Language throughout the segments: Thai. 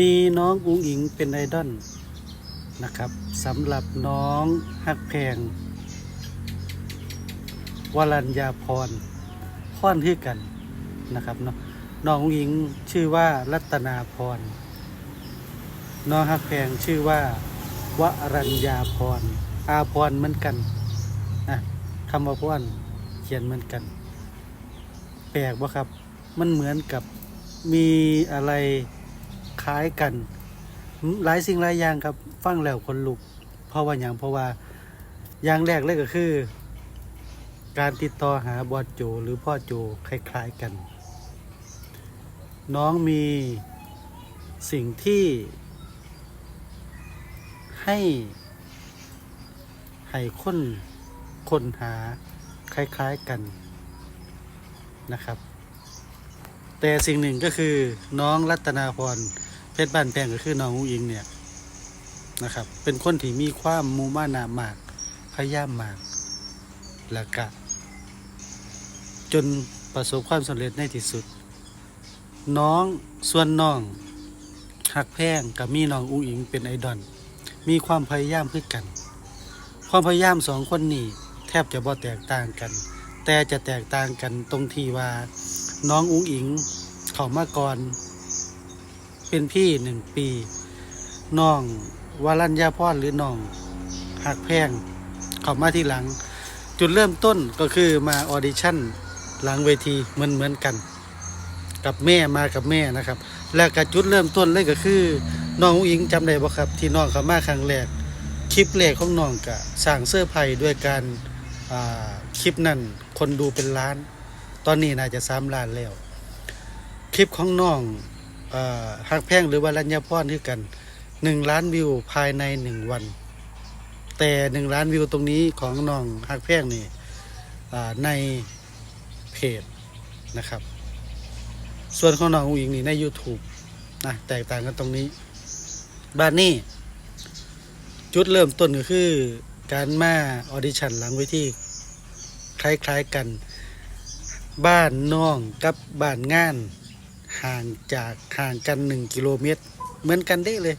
มีน้องอุ้งอิงเป็นไอดอลนะครับสำหรับน้องฮักแพงวรัญญาพรพ่อนที่กันนะครับเนาะน้องอุ้งอิงชื่อว่ารัตนาพร น้องฮักแพงชื่อว่าวรัญญาพร อาพรเหมือนกันนะคำว่าพรเขียนเหมือนกัน แปลกบ่ครับ มันเหมือนกับมีอะไร คล้ายกัน หลายสิ่งหลายอย่างครับฟังแล้วคนลุก เพราะว่าอย่างเพราะว่าอย่างแรกเลยก็คือ การติดต่อหาบอดโจหรือพ่อโจคล้ายๆกัน น้องมีสิ่งที่ให้ให้คนคนหาคล้ายๆกันนะครับ แต่สิ่งหนึ่งก็คือน้องรัตนาพรเพชรบ้านแพงก็คือน้องอุ้งอิงเนี่ยนะครับ เป็นคนที่มีความมูมานามากพยายามมากแล้วก็จนประสบความสำเร็จในที่สุด น้องส่วนน้องหักแพงกับมีน้องอุ้งอิงเป็นไอดอลมีความพยายามคือกัน ความพยายามสองคนนี้แทบจะบ่แตกต่างกัน แต่จะแตกต่างกันตรงที่ว่า น้องอุ้งอิงเขามาก่อน เป็นพี่หนึ่งปี น้องวารัญญาพรหรือน้องหักแพง เขามาที่หลัง จุดเริ่มต้นก็คือมาออดิชั่นหลังเวทีเหมือนเหมือนกัน กับแม่มากับแม่นะครับ และกับจุดเริ่มต้นเลยก็คือ น้องอุ้งอิงจำได้บ่ครับ ที่น้องเขามาครั้งแรกคลิปแรกของน้องกะสร้างเสื้อร์ไผ่ด้วยการคลิปนั้นคนดูเป็นล้าน ตอนนี้น่าจะสามล้านแล้ว คลิปของน้องฮักแพงหรือว่ารัญญาพรคือกันหนึ่งล้านวิวภายในหนึ่งวัน แต่หนึ่งล้านวิวตรงนี้ของน้องฮักแพงนี่ในเพจนะครับ ส่วนของน้องอุ๋งนี่ใน YouTube นะแตกต่างกันตรงนี้บ้านนี้จุดเริ่มต้นก็คือการมาออดิชั่นหลังเวทีคล้ายๆกัน บ้านน้องกับบ้านงานห่างจากห่างกันหนึ่งกิโลเมตร เหมือนกันได้เลย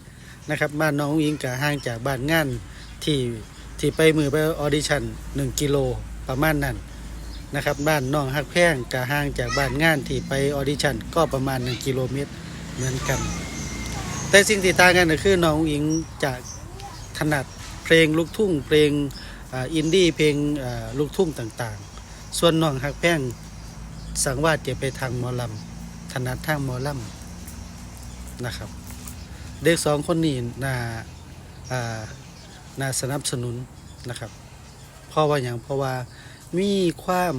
นะครับบ้านน้องอิงกับห่างจากบ้านงานที่ที่ไปมือไปออดิชั่นหนึ่งกิโลประมาณนั้นนะครับบ้านน้องฮักแพงกับห่างจากบ้านงานที่ไปออดิชั่นก็ประมาณหนึ่งกิโลเมตรเหมือนกัน แต่สิ่งที่ต่างกันก็คือน้องอิงจะถนัดเพลงลูกทุ่งเพลงอินดี้เพลงลูกทุ่งต่างๆ ส่วนน้องฮักแพง สังวาสจะไปทางหมอลำถนัดทางหมอลำนะครับ เด็กสองคนนี้น่าาน่าสนับสนุนนะครับ เพราะว่าอย่างเพราะว่ามีความ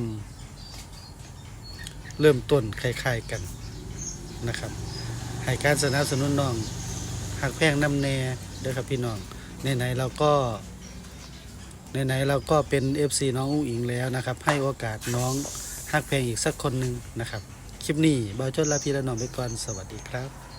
เริ่มต้นคล้ายๆกันนะครับให้การสนับสนุนน้องหักแพงน้ำแน่เด้อครับพี่น้องไหนๆเราก็ไหนๆเราก็เป็น FC น้องอุ้งอิงแล้วนะครับ ให้โอกาสน้อง ฮักเพลงอีกสักคนหนึ่งนะครับ คลิปนี้เบาจนลาพีละนองไปก่อน สวัสดีครับ